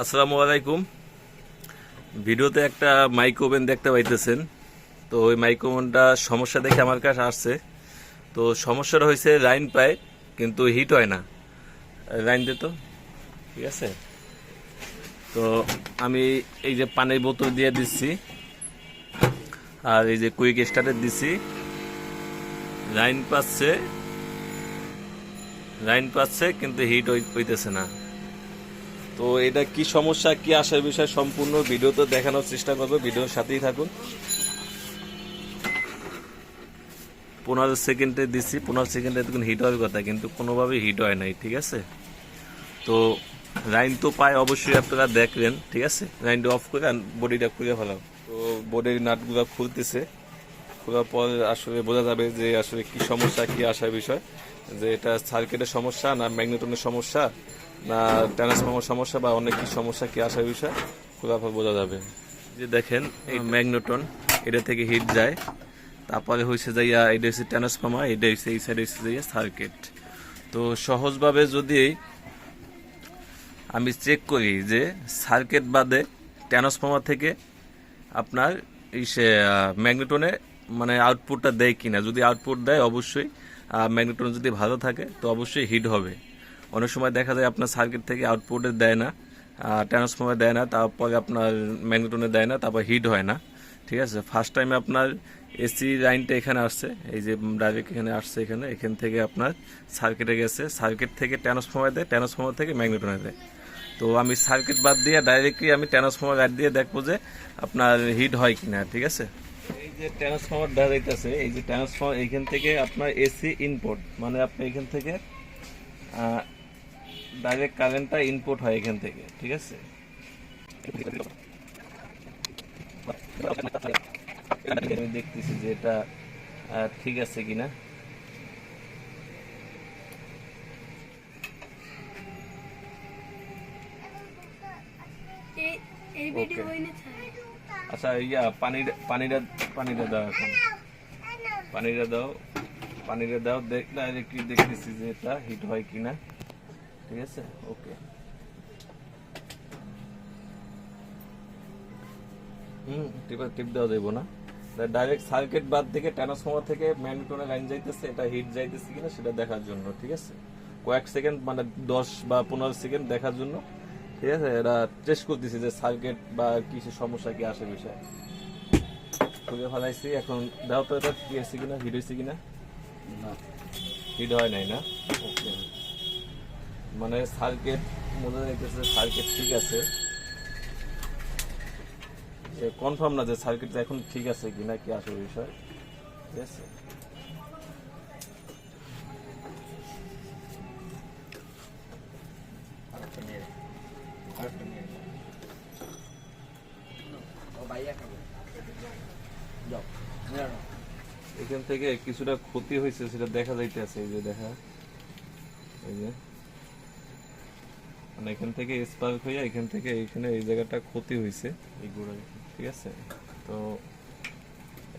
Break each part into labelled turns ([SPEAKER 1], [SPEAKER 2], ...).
[SPEAKER 1] আসসালামু আলাইকুম। ভিডিওতে একটা মাইক ওভেন দেখতে পাইতেছেন। তো ওই মাইক ওভেনটা সমস্যা দেখে আমার কাছে আসছে। তো সমস্যাটা হয়েছে লাইন পায়, কিন্তু হিট হয় না। লাইন দে তো। ঠিক আছে? তো আমি এই যে পানির বোতল দিয়ে দিচ্ছি। আর এই যে কুইক স্টার্টার দিচ্ছি। লাইন পাচ্ছে। লাইন পাচ্ছে, কিন্তু হিট হইতেছে না। তো এটা কি সমস্যা, কি আসার বিষয় সম্পূর্ণ ভিডিওতে দেখানোর চেষ্টা করব, ভিডিওর সাথেই থাকুন। পনেরো সেকেন্ডে দিচ্ছি পনেরো সেকেন্ডে দেখুন হিট হওয়ার কথা, কিন্তু কোনোভাবেই হিট হয় নাই, ঠিক আছে? তো লাইন তো পায় অবশ্যই আপনারা দেখবেন, ঠিক আছে? লাইনটা অফ করে বডিটা খুলে ফেলাও। তো বডির নাটগুলো খুলতেছে, খোলার পর আসলে বোঝা যাবে যে আসলে কি সমস্যা, কি আসার বিষয়, যে এটা সার্কিটের সমস্যা না ম্যাগনেটনের সমস্যা। না ট্রান্সফর্মার সমস্যা বা অনেক কি সমস্যা কি আসার বিষয়? পর বোঝা যাবে। যে দেখেন এই ম্যাগনেটন এটা থেকে হিট যায়। তারপরে হয়েছে যাইয়া এটা হচ্ছে ট্রান্সফর্মার এটা হচ্ছে এই সাইডে হচ্ছে যাইয়া সার্কিট তো সহজভাবে যদি আমি চেক করি যে সার্কিট বাদে ট্রান্সফর্মার থেকে আপনার এই সে ম্যাগনেটনে মানে আউটপুটটা দেয় কিনা যদি আউটপুট দেয় অবশ্যই ম্যাগনেটন যদি ভালো থাকে তো অবশ্যই হিট হবে। অনেক সময় দেখা যায় আপনার সার্কিট থেকে আউটপুটে দেয় না ট্রান্সফর্মার দেয় না, তারপরে আপনার ম্যাগনেটনে দেয় না, তারপর হিট হয় না, ঠিক আছে? ফার্স্ট টাইমে আপনার এসি লাইনটা এখানে আসছে, এই যে ডাইরেক্ট এখানে আসছে এখানে, এখান থেকে আপনার সার্কিটে গেছে সার্কিট থেকে ট্রান্সফর্মার দেয় ট্রান্সফর্মার থেকে ম্যাগনেটনে দেয়। তো আমি সার্কিট বাদ দিয়ে ডাইরেক্টলি আমি ট্রান্সফর্মার গাড়ি দিয়ে দেখব যে আপনার হিট হয় কিনা, ঠিক আছে? এই যে ট্রান্সফর্মার দেওয়া যাইতেছে এই যে ট্রান্সফর্মার এখান থেকে আপনার এসি ইনপুট মানে আপনি এখান থেকে ডাইরেক্ট কারেন্টটা ইনপুট হয় এখান থেকে ঠিক আছে? আমি দেখতেছি যে এটা ঠিক আছে কিনা? আচ্ছা ইয়া পানিটা পানিটা পানিটা দাও এখন। পানিটা দাও পানিটা দাও দেখ ডাইরেক্টলি দেখতেছি যে এটা হিট হয় কিনা। ঠিক আছে? ওকে হুম টিপা টিপ দেওয়া যাইব না। ডাইরেক্ট সার্কিট বাদ থেকে ট্রান্সফর্মার থেকে ম্যাগনেটনে লাইন যাইতেছে এটা হিট যাইতেছে কিনা সেটা দেখার জন্য ঠিক আছে? কয়েক সেকেন্ড মানে দশ বা পনেরো সেকেন্ড দেখার জন্য ঠিক আছে? এটা টেস্ট করতেছি যে সার্কিট বা কিছু সমস্যা কি আসে বিষয়। খুলে ফেলাইছি এখন দাও তো এটা কি আছে কিনা? হিট হয়েছে কিনা? হিট হয় নাই না. মানে সার্কিট মনে যাইতেছে সার্কিট ঠিক আছে। কনফার্ম না যে সার্কিট এখন ঠিক আছে কিনা কি আসল বিষয়। ঠিক আছে? এখান থেকে কিছুটা ক্ষতি হয়েছে সেটা দেখা যাইতেছে এই যে দেখা। এই যে। মানে এখান থেকে স্পার্ক হয়ে এখান থেকে এখানে এই জায়গাটা ক্ষতি হয়েছে এই গোড়া ঠিক আছে? তো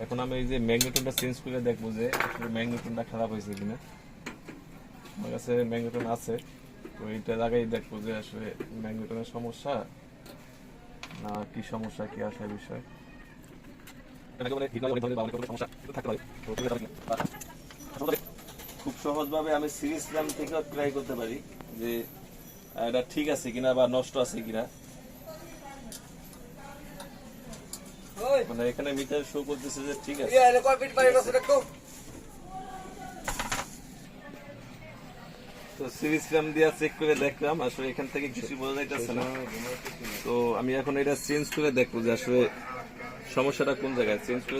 [SPEAKER 1] এখন আমি এই যে ম্যাগনেটনটা চেঞ্জ করে দেখব যে আসলে ম্যাগনেটনটা খারাপ হয়েছে কিনা। আমার কাছে ম্যাগনেটন আছে তো এইটা লাগাই দেখব যে আসলে ম্যাগনেটনের সমস্যা না কি সমস্যা কি আসার বিষয়। খুব সহজভাবে আমি সিরিজ ল্যাম্প থেকেও ট্রাই করতে পারি যে এটা ঠিক আছে কিনা বা নষ্ট আছে কিনা? মানে এখানে মিটার শো করতেছে যে ঠিক আছে। তো সিরিজ দিয়ে চেক করে দেখলাম আসলে এখান থেকে কিছু বোঝা যাইতেছে না। তো আমি এখন এটা চেঞ্জ করে দেখব যে আসলে সমস্যাটা কোন জায়গায়। চেঞ্জ করে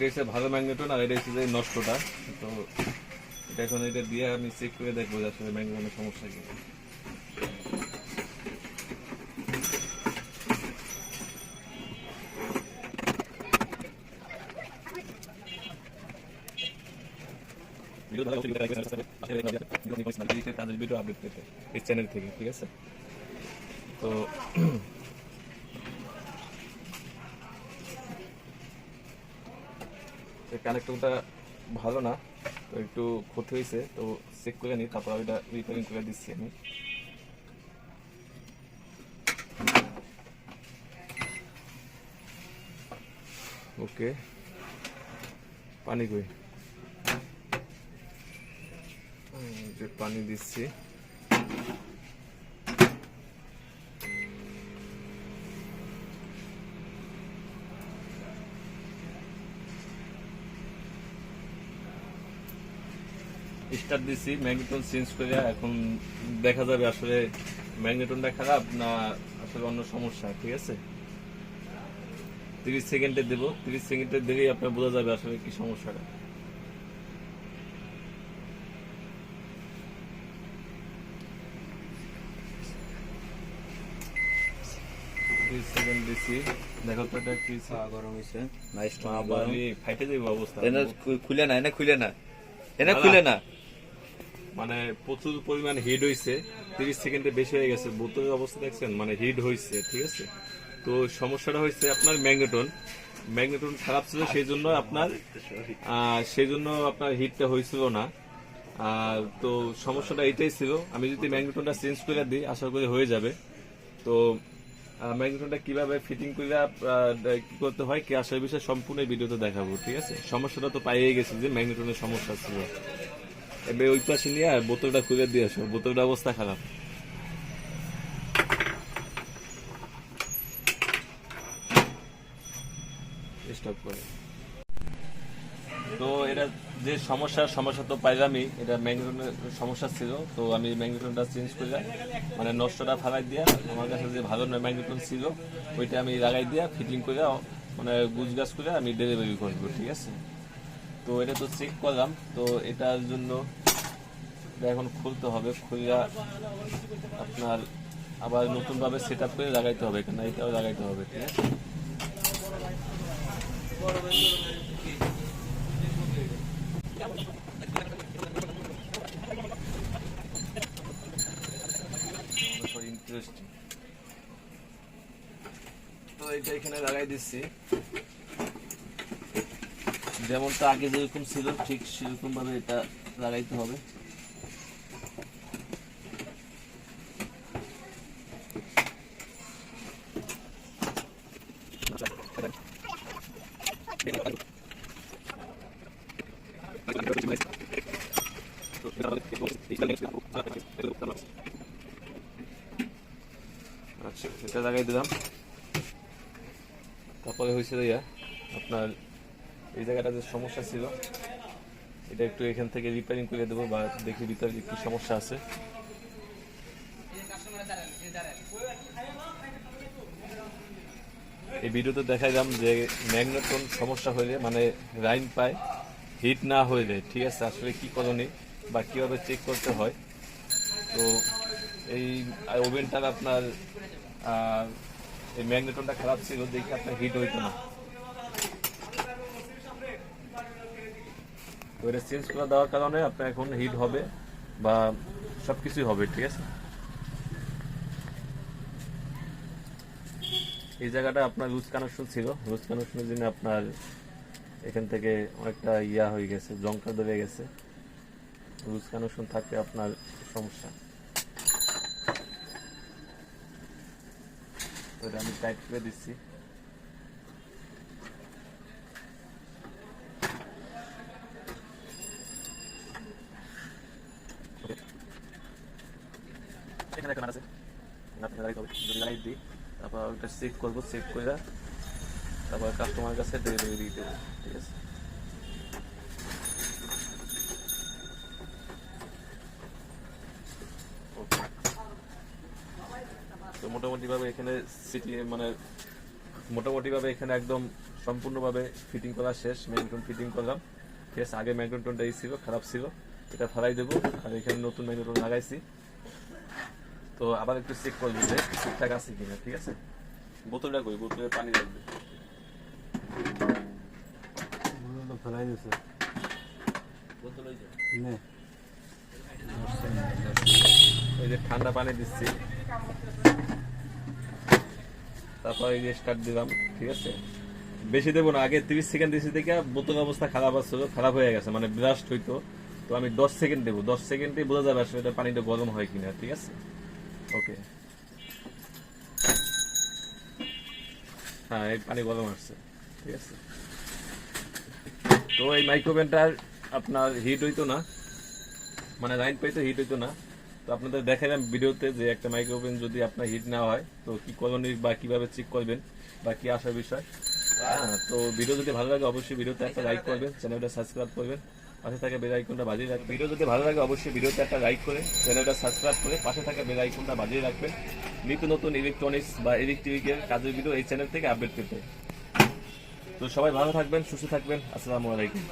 [SPEAKER 1] এটা হচ্ছে ভালো ম্যাগনেটন আর এটা হচ্ছে যে নষ্টটা। তো এটা এখন এটা দিয়ে আমি চেক করে দেখব আসলে ম্যাগনেটনের সমস্যা কি। ভিডিও ভালো পেতে, এই চ্যানেল থেকে, ঠিক আছে? তো কানেক্টরটা ভালো না, তো একটু ক্ষতি হয়েছে তো চেক করে নিই তারপর ওইটা রিপেয়ারিং করে দিচ্ছি আমি। ওকে, পানি কই? যে পানি দিচ্ছি। স্টার্ট দিছি ম্যাগনেটন চেঞ্জ করে এখন দেখা যাবে আসলে ম্যাগনেটনটা খারাপ না আসলে অন্য সমস্যা ঠিক আছে? তিরিশ সেকেন্ডে দেবো তিরিশ সেকেন্ডে দিলেই আপনার বোঝা যাবে আসলে কি সমস্যাটা। দেখো তো এটা কি
[SPEAKER 2] গরম নাইস
[SPEAKER 1] আবারই ফাইটে যাবে অবস্থা।
[SPEAKER 2] এনে খুলে না এনে খুলে না। এনে খুলে না।
[SPEAKER 1] মানে প্রচুর পরিমাণ হিট হয়েছে তিরিশ সেকেন্ডে বেশি হয়ে গেছে। বোতলের অবস্থা দেখছেন? মানে হিট হয়েছে ঠিক আছে? তো সমস্যাটা হয়েছে আপনার ম্যাগনেটন। ম্যাগনেটন খারাপ ছিল সেই জন্য আপনার সেই জন্য আপনার হিটটা হয়েছিল না। আর তো সমস্যাটা এটাই ছিল। আমি যদি ম্যাগনেটনটা চেঞ্জ করে দিই, আশা করি হয়ে যাবে। তো ম্যাগনেটনটা কীভাবে ফিটিং করে কি করতে হয়, কি আসার বিষয়ে সম্পূর্ণ ভিডিওতে দেখাবো, ঠিক আছে? সমস্যাটা তো পাইয়ে গেছি যে ম্যাগনেটনের সমস্যা ছিল। এবার ওই পাশে নিয়ে আর বোতলটা খুলে দিয়ে আসো। বোতলটা অবস্থা খারাপ। স্টপ করে। তো এটা যে সমস্যা সমস্যা তো পাইলামই, এটা ম্যাগনেটনের সমস্যা ছিল, তো আমি ম্যাগনেটনটা চেঞ্জ করে মানে নষ্টটা ফালাই দিয়া, আমার কাছে যে ভালো ম্যাগনেটন ছিল, ওইটা আমি লাগাই দিয়া ফিটিং করে মানে গুজগাছ করে আমি ডেলিভারি করব, ঠিক আছে? তো এটা তো চেক করলাম, তো এটার জন্য এখন খুলতে হবে খুলে আপনার আবার নতুনভাবে সেট আপ করে লাগাইতে হবে কেন এটাও লাগাইতে হবে, ঠিক আছে? তো এটা এখানে লাগাই দিচ্ছি। যেমনটা আগে যেরকম ছিল, ঠিক সেরকম ভাবে এটা লাগাইতে হবে। আচ্ছা এটা লাগাই দিলাম। তারপরে হয়েছে ইয়া, আপনার এই জায়গাটা যে সমস্যা ছিল, এটা একটু এখান থেকে রিপেয়ারিং করে দেবো বা দেখি ভিতরে কি সমস্যা আছে। এই ভিডিওতে দেখাইলাম যে ম্যাগনেটন সমস্যা হলে মানে রাইন পায় হিট না হইলে, ঠিক আছে, আসলে কি করণীয় বা কীভাবে চেক করতে হয়। তো এই ওভেনটার আপনার এই ম্যাগনেটনটা খারাপ ছিল, দেখে আপনার হিট হইতো না। তো এটা চেঞ্জ করে দেওয়ার কারণে আপনার এখন হিট হবে বা সবকিছুই হবে, ঠিক আছে? এই জায়গাটা আপনার লুজ কানেকশন ছিল। লুজ কানেকশনের জন্য আপনার এখান থেকে অনেকটা ইয়া হয়ে গেছে জংটা ধরে গেছে। লুজ কানেকশন থাকলে আপনার সমস্যা। তো এটা আমি টাইট করে দিচ্ছি। এখানে একটা নাট আছে। দিই, তারপর ওটা চেক করব চেক করে তারপর কাছে ডেলিভারি ঠিক আছে? মোটামুটিভাবে এখানে সিটি মানে মোটামুটিভাবে এখানে একদম সম্পূর্ণভাবে ফিটিং করা শেষ। ম্যাগনেটন ফিটিং করলাম। ঠিক আছে? আগে ম্যাগনেটনটা এই ছিল, খারাপ ছিল। এটা ফেলাই দেবো। আর এখানে নতুন ম্যাগনেটন লাগাইছি। তো আবার একটু চেক করব যে ঠিকঠাক আছে কিনা ঠিক আছে? বোতলটা কই? বোতলে পানি লাগবে।
[SPEAKER 3] ফেলাই
[SPEAKER 1] যে। এই যে ঠান্ডা পানি দিচ্ছি। তারপর এই যে স্টার্ট দিলাম ঠিক আছে? বেশি দেবো না আগে তিরিশ সেকেন্ড দিয়েছি দেখে বোতল অবস্থা খারাপ আসছিল খারাপ হয়ে গেছে মানে ব্লাস্ট হইতো। তো আমি দশ সেকেন্ড দেবো। দশ সেকেন্ডে বোঝা যাবে আসলে এটা পানিটা গরম হয় কিনা ঠিক আছে? ওকে হ্যাঁ এই পানি গরম আসছে ঠিক আছে? তো এই মাইক্রোওভেনটার আপনার হিট হইতো না। মানে লাইন পাইতে হিট হইতো না। তো আপনাদের দেখালাম ভিডিওতে যে একটা মাইক্রোওভেন যদি আপনার হিট না হয় তো কি করণীয় বা কীভাবে চেক করবেন বা কি আসার বিষয়? হ্যাঁ, তো ভিডিও যদি ভালো লাগে অবশ্যই ভিডিওতে একটা লাইক করবেন চ্যানেলটা সাবস্ক্রাইব করবেন। পাশে থাকা বেল আইকনটা বাজিয়ে রাখবেন। ভিডিও যদি ভালো লাগে, অবশ্যই ভিডিওতে একটা লাইক করে চ্যানেলটা সাবস্ক্রাইব করে পাশে থাকা বেল আইকনটা বাজিয়ে রাখবেন। নিত্য নতুন ইলেকট্রনিক্স বা ইলেকট্রিকের কাজের ভিডিও এই চ্যানেল থেকে আপডেট পেতে। তো সবাই ভালো থাকবেন, সুস্থ থাকবেন। আসসালামু আলাইকুম।